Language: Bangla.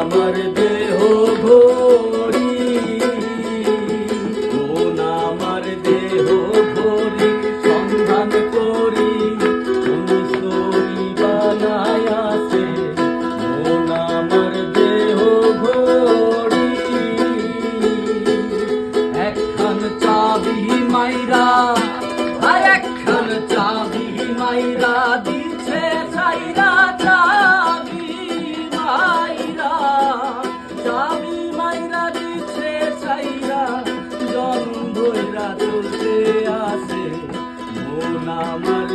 আমার দেহ ভরি। কোন আমার দেহ ভরি, সন্ধান করি তুমি সরি বানায় আসে কোন আমার দেহ ভরি। একখান চাবি মাইরা মাইরা দিছে ছাইরা চাবি, মাইরা। চাবি মাইরা দিছে ছাইরা। জন ভৈরা চলতে আসে মন আমার